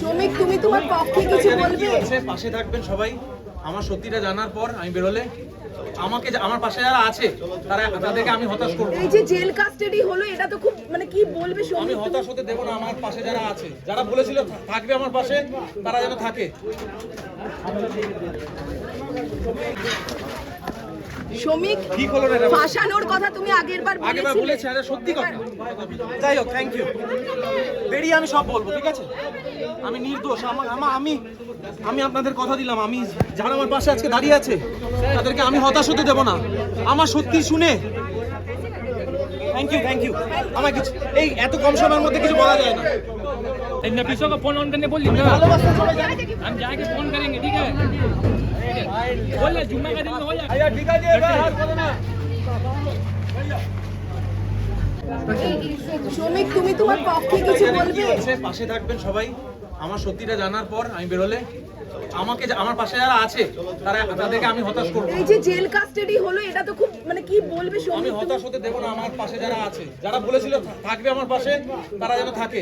শ্রমিক তুমি তোমার পক্ষে কিছু বলবে? পাশে থাকবেন সবাই। আমার সত্যিটা জানার পর আমি বেরোলে আমাকে আমার পাশে যারা আছে তারা তাদেরকে আমি হতাশ করব এই যে জেল কাস্টাডি হলো এটা তো খুব মানে কি বলবে আমি হতাশ হতে দেবো না আমার পাশে যারা আছে। যারা বলেছিল থাকবে আমার পাশে তারা যেন থাকে। শ্রমিক ঠিক হলো না এটা। ফাঁসানোর কথা তুমি আগের বার আগেবার বলেছিলে বলেছি আরে সত্যি কথা যাই হোক থ্যাংক ইউ বেরিয়ে আমি সব বলবো ঠিক আছে আমি নির্দোষ আমার আমা- আমি আমি আপনাদের কথা দিলাম আমি যারা আমার পাশে আজকে দাঁড়িয়ে আছে তাদেরকে আমি হতাশ হতে দেবো না আমার সত্যি শুনে থ্যাংক ইউ থ্যাংক ইউ আমার কিছু এই এত কম সময়ের মধ্যে কিছু বলা যায় না इन नफीसों को फोन ऑन करने बोल ना हम जाके फोन करेंगे ठीक है পাশে থাকবেন সবাই। আমার সত্যিটা জানার পর আমি বেরোলে আমাকে আমার পাশে যারা আছে তারা তাদেরকে আমি হতাশ করব এই যে জেল কাস্টডি হলো এটা তো খুব মানে কি বলবে আমি হতাশ হতে দেব না আমার পাশে যারা আছে। যারা বলেছিল থাকবে আমার পাশে তারা যেন থাকে।